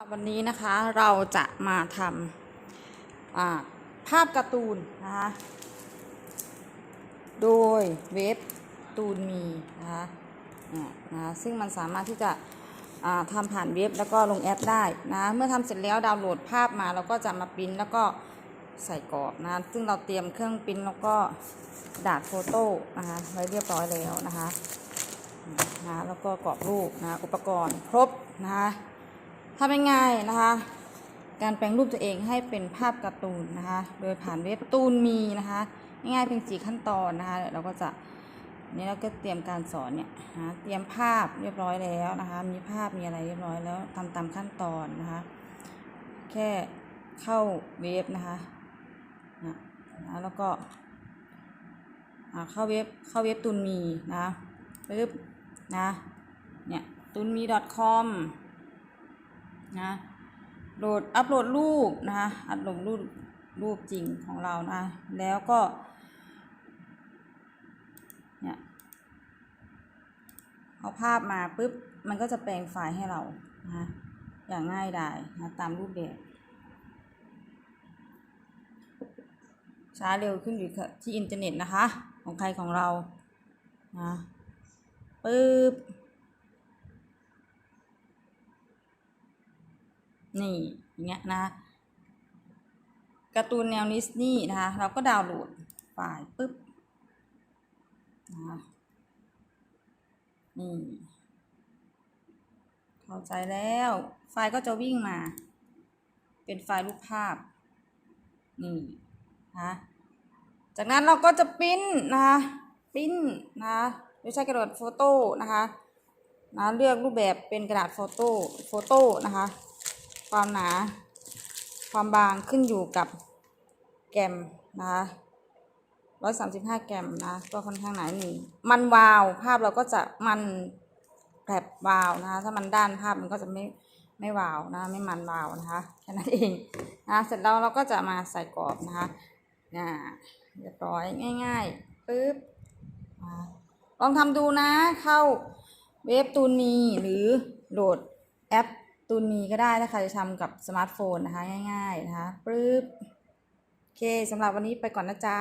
วันนี้นะคะเราจะมาทำภาพการ์ตูนนะคะโดยเว็บตูนมีนะคะนะะซึ่งมันสามารถที่จะอ่าทำผ่านเว็บแล้วก็ลงแอปได้นะเมื่อทำเสร็จแล้วดาวน์โหลดภาพมาเราก็จะมาปริ้นแล้วก็ใส่กรอบนะซึ่งเราเตรียมเครื่องปริ้นแล้วก็ดาษโฟโต้นะคะไว้เรียบร้อยแล้วนะคะนะแล้วก็กรอบรูปนะอุปกรณ์ครบนะคะ ทำยังไงนะคะ การแปลงรูปตัวเองให้เป็นภาพการ์ตูนนะคะ โดยผ่านเว็บตูนมีนะคะ ง่ายๆเพียงสี่ขั้นตอนนะคะ เราก็จะนี่เราก็เตรียมการสอนเนี่ยนะเตรียมภาพเรียบร้อยแล้วนะคะ มีภาพมีอะไรเรียบร้อยแล้วทำตามขั้นตอนนะคะ แค่เข้าเว็บนะคะนะนะแล้วก็เข้าเว็บเข้าเว็บตูนมีนะปึ๊บนะเนี่ยตูนมี .com นะโหลดอัปโหลดรูปนะคะอัปโหลดรูปรูปจริงของเรานะแล้วก็เนี่ยเอาภาพมาปุ๊บมันก็จะแปลงไฟล์ให้เรานะอย่างง่ายดายนะตามรูปแบบช้าเร็วขึ้นอยู่ที่อินเทอร์เน็ตนะคะ ของใครของเรานะปึ๊บ นี่อย่างเงี้ยนะการ์ตูนแนวนิสนี่นะคะเราก็ดาวน์โหลดไฟล์ปุ๊บนะนี่เข้าใจแล้วไฟล์ก็จะวิ่งมา เป็นไฟล์รูปภาพ นี่นะจากนั้นเราก็จะปริ้นนะคะปริ้นนะคะโดยใช้กระดาษโฟโต้นะคะนะเลือกรูปแบบเป็นกระดาษโฟโต้โฟโต้นะคะ ความหนา ความบางขึ้นอยู่กับแกมนะคะร้อยสามสิบห้าแกรมนะ ก็ค่อนข้างหนาหนึ่งมันวาว ภาพเราก็จะมันแผลบวาวนะคะถ้ามันด้านภาพมันก็จะไม่ไม่วาวนะไม่มันวาวนะคะแค่นั้นเองนะเสร็จแล้วเราก็จะมาใส่กรอบนะคะอ่าเรียบร้อยง่ายๆปึ๊บลองทำดูนะเข้าเว็บตูนีหรือโหลดแอป ตูนมีก็ได้ถ้าใครจะทำกับสมาร์ทโฟนนะคะ ง่ายๆนะคะปึ๊บโอเคสำหรับวันนี้ไปก่อนนะจ๊ะ